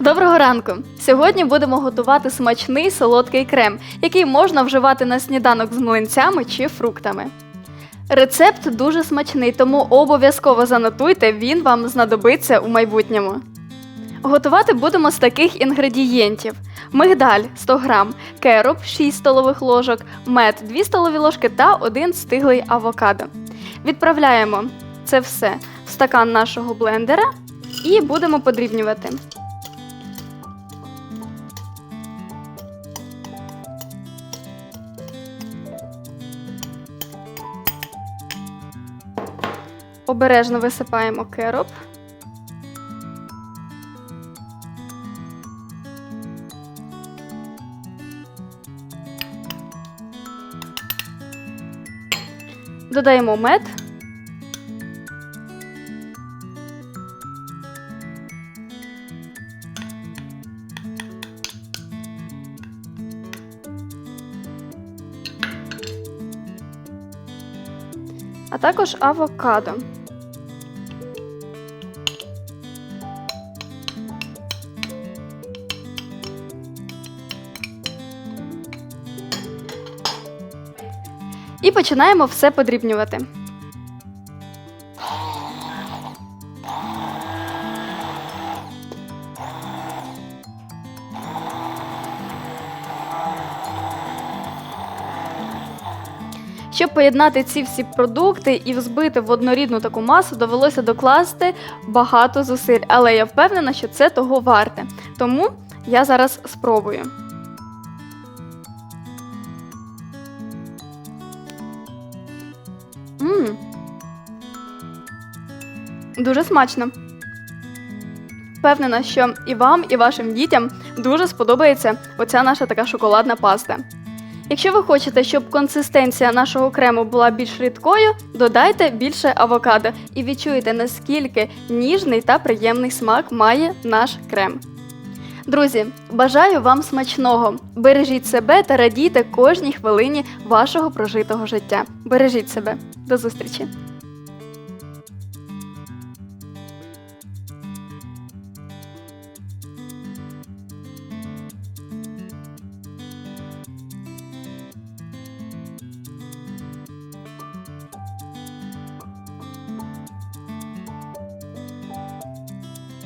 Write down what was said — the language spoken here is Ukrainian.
Доброго ранку! Сьогодні будемо готувати смачний солодкий крем, який можна вживати на сніданок з млинцями чи фруктами. Рецепт дуже смачний, тому обов'язково занотуйте, він вам знадобиться у майбутньому. Готувати будемо з таких інгредієнтів: мигдаль 100 г, кероп 6 столових ложок, мед 2 столові ложки та 1 стиглий авокадо. Відправляємо це все в стакан нашого блендера і будемо подрібнювати. Обережно висипаємо кероп. Додаємо мед. А також авокадо. І починаємо все подрібнювати. Щоб поєднати ці всі продукти і взбити в однорідну таку масу, довелося докласти багато зусиль, але я впевнена, що це того варте. Тому я зараз спробую. Мм. Дуже смачно. Впевнена, що і вам, і вашим дітям дуже сподобається оця наша така шоколадна паста. Якщо ви хочете, щоб консистенція нашого крему була більш рідкою, додайте більше авокадо і відчуєте, наскільки ніжний та приємний смак має наш крем. Друзі, бажаю вам смачного! Бережіть себе та радійте кожній хвилині вашого прожитого життя. Бережіть себе. До зустрічі!